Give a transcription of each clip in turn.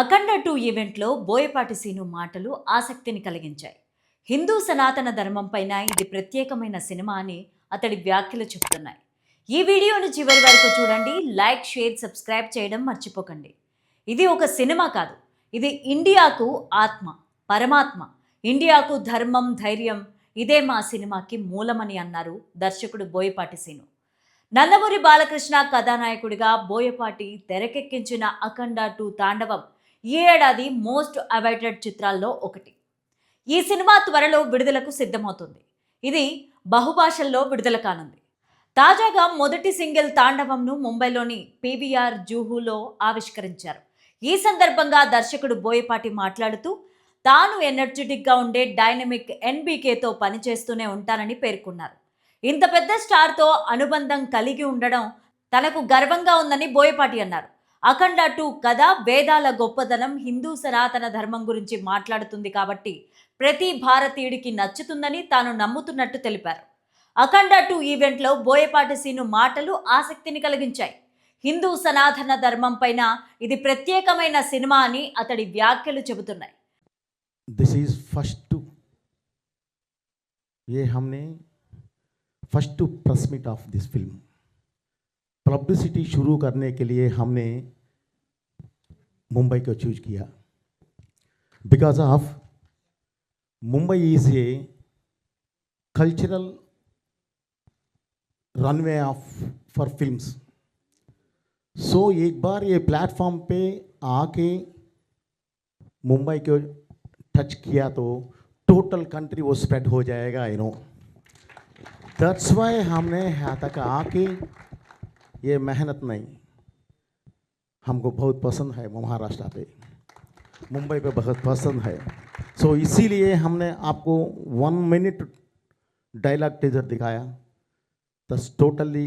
అఖండ two ఈవెంట్లో Boyapati scene మాటలు ఆసక్తిని కలిగించాయి. హిందూ సనాతన ధర్మం పైన ఇది ప్రత్యేకమైన సినిమా అని అతడి వ్యాఖ్యలు చెబుతున్నాయి. ఈ వీడియోను చివరి వరకు చూడండి లైక్ షేర్ సబ్స్క్రైబ్ చేయడం మర్చిపోకండి. ఇది ఒక సినిమా కాదు ఇది ఇండియాకు ఆత్మ పరమాత్మ. ఇండియాకు ధర్మం ధైర్యం ఇదే మా సినిమాకి మూలమని అన్నారు దర్శకుడు బోయపాటి సీను. నందమూరి బాలకృష్ణ కథానాయకుడిగా బోయపాటి తెరకెక్కించిన అఖండ టూ తాండవం ఈ ఏడాది మోస్ట్ అవైటెడ్ చిత్రాల్లో ఒకటి. ఈ సినిమా త్వరలో విడుదలకు సిద్ధమవుతుంది. ఇది బహుభాషల్లో విడుదల కానుంది. తాజాగా మొదటి సింగిల్ తాండవంను ముంబైలోని పీవీఆర్ జూహులో ఆవిష్కరించారు. ఈ సందర్భంగా దర్శకుడు బోయపాటి మాట్లాడుతూ తాను ఎనర్జెటిక్గా ఉండే డైనమిక్ ఎన్బీకేతో పనిచేస్తూనే ఉంటానని పేర్కొన్నారు. ఇంత పెద్ద స్టార్తో అనుబంధం కలిగి ఉండడం తనకు గర్వంగా ఉందని బోయపాటి అన్నారు. అఖండ టూ కథ వేదాల గొప్పదనం హిందూ సనాతన ధర్మం గురించి మాట్లాడుతుంది కాబట్టి ప్రతి భారతీయుడికి నచ్చుతుందని తాను నమ్ముతున్నట్టు తెలిపారు. అఖండ టూ ఈవెంట్లో బోయపాటి సీను మాటలు ఆసక్తిని కలిగించాయి. హిందూ సనాతన ధర్మం పైన ఇది ప్రత్యేకమైన సినిమా అని అతడి వ్యాఖ్యలు చెబుతున్నాయి. This is first first of this film publicity शुरू करने के लिए हमने मुंबई को चूज़ किया। Because of Mumbai is a cultural runway of for films so एक बार ये प्लेटफॉर्म पे आके मुंबई को टच किया तो टोटल कंट्री वो स्प्रेड हो जाएगा यू नो दैट्स वाई हमने यहाँ तक आके ये मेहनत नहीं हमको बहुत पसंद है महाराष्ट्र पे मुंबई पे बहुत पसंद है सो इसीलिए हमने आपको वन मिनट डायलॉग टीजर दिखाया दस टोटली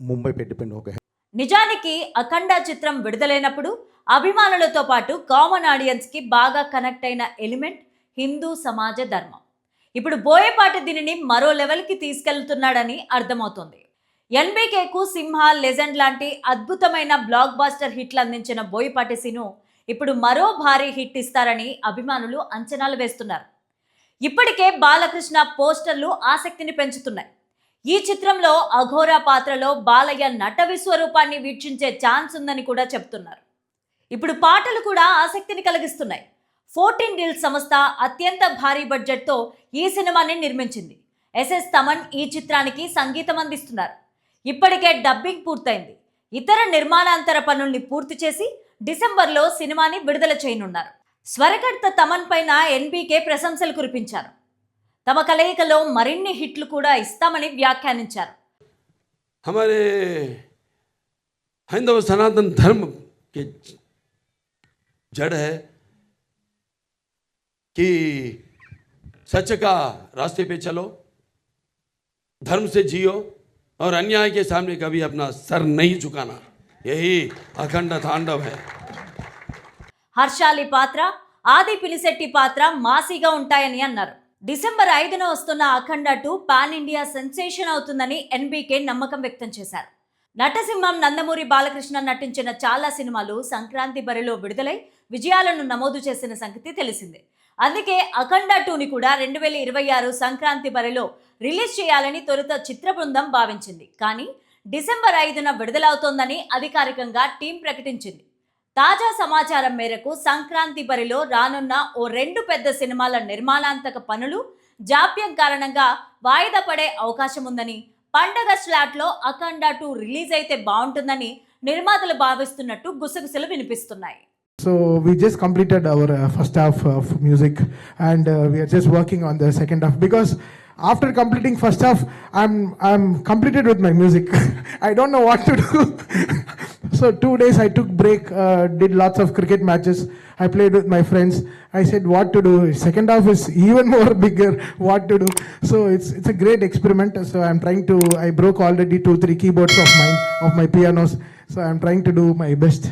मुंबई पे डिपेंड हो गए నిజానికి అఖండ చిత్రం విడుదలైనప్పుడు అభిమానులతో పాటు కామన్ ఆడియన్స్కి బాగా కనెక్ట్ అయిన ఎలిమెంట్ హిందూ సమాజ ధర్మం ఇప్పుడు బోయపాటి దీనిని మరో లెవెల్కి తీసుకెళ్తున్నాడని అర్థమవుతోంది ఎన్బీకేకు సింహ లెజెండ్ లాంటి అద్భుతమైన బ్లాక్ బాస్టర్ హిట్లు అందించిన బోయపాటి సిను ఇప్పుడు మరో భారీ హిట్ ఇస్తారని అభిమానులు అంచనాలు వేస్తున్నారు. ఇప్పటికే బాలకృష్ణ పోస్టర్లు ఆసక్తిని పెంచుతున్నాయి. ఈ చిత్రంలో అఘోరా పాత్రలో బాలయ్య నట విశ్వరూపాన్ని వీక్షించే ఛాన్స్ ఉందని కూడా చెప్తున్నారు. ఇప్పుడు పాటలు కూడా ఆసక్తిని కలిగిస్తున్నాయి. ఫోర్టీన్ డీల్ సంస్థ అత్యంత భారీ బడ్జెట్తో ఈ సినిమాని నిర్మించింది. ఎస్ఎస్ తమన్ ఈ చిత్రానికి సంగీతం అందిస్తున్నారు. ఇప్పటికే డబ్బింగ్ పూర్తయింది ఇతర నిర్మాణాంతర పనుల్ని పూర్తి చేసి డిసెంబర్లో సినిమాని విడుదల చేయనున్నారు స్వరకర్త తమన్ పైన ఎన్బీకే ప్రశంసలు కురిపించారు తమ కలయికలో మరిన్ని హిట్లు కూడా ఇస్తామని వ్యాఖ్యానించారు हमारे हिंदू सनातन धर्म के जड़ है कि सच का रास्ते पे चलो धर्म से जियो और अन्याय के सामने कभी अपना सर नहीं झुकाना यही अखंड तांडव है హర్షాలి పాత్ర ఆది పిలిశెట్టి పాత్ర మాసీగా ఉంటాయని అన్నారు డిసెంబర్ ఐదున వస్తున్న Akhanda two pan India sensation అవుతుందని ఎన్బీకే నమ్మకం వ్యక్తం చేశారు నటసింహం నందమూరి బాలకృష్ణ నటించిన చాలా సినిమాలు సంక్రాంతి బరిలో విడుదలై విజయాలను నమోదు చేసిన సంగతి తెలిసిందే అందుకే అఖండ టూని కూడా రెండు వేల ఇరవై ఆరు సంక్రాంతి బరిలో రిలీజ్ చేయాలని తొలుత చిత్ర బృందం భావించింది. కానీ డిసెంబర్ ఐదున విడుదలవుతోందని అధికారికంగా టీం ప్రకటించింది. తాజా సమాచారం మేరకు సంక్రాంతి బరిలో రానున్న ఓ రెండు పెద్ద సినిమాల నిర్మాణాంతక పనులు జాప్యం కారణంగా వాయిదా పడే అవకాశం ఉందని పండగ స్లాట్లో అఖండ టూ రిలీజ్ అయితే బాగుంటుందని నిర్మాతలు భావిస్తున్నట్టు గుసగుసలు వినిపిస్తున్నాయి. So we just completed our uh, first half of music, and uh, we are just working on the second half because after completing first half, I'm I'm completed with my music. I don't know what to do. so two days I took break, uh, did lots of cricket matches. I played with my friends. I said what to do. Second half is even more bigger. What to do? So it's it's a great experiment. So I'm trying to. I broke already two three keyboards of mine of my pianos. So I'm trying to do my best.